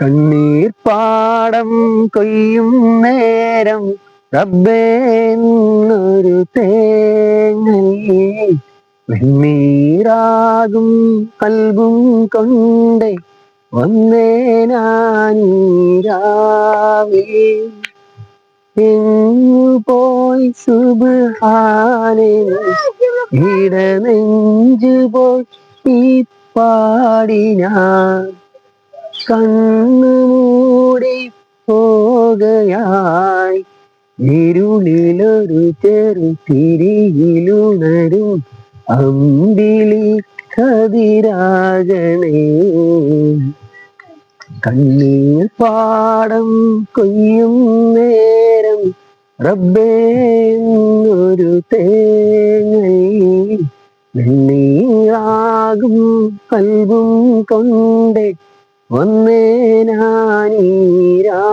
കണ്ണീർ പാടം കൊയ്യും നേരം റബ്ബേ എന്നൊരു തേങ്ങൽ. വെണ്ണീറാകും കൽബും കൊണ്ടേ വന്നേ ഞാനീരാവേ എങ്ങു പോയി സുബാനെ ഇടനെഞ്ചു പോയി പാടിനാ. കണ്ണു മൂടി പോകയായി. ഇരുളിലൊരു ചെറു തിരിയിലുണരും അമ്പിളി കതിരാകണേ. കണ്ണീർ പാടം കൊയ്യും നേരം റബ്ബേന്നൊരു ഒരു തേങ്ങൈ. വെണ്ണീറാകും കൽവും കൊണ്ടേ വന്നേ ഞാനീരാവിലേ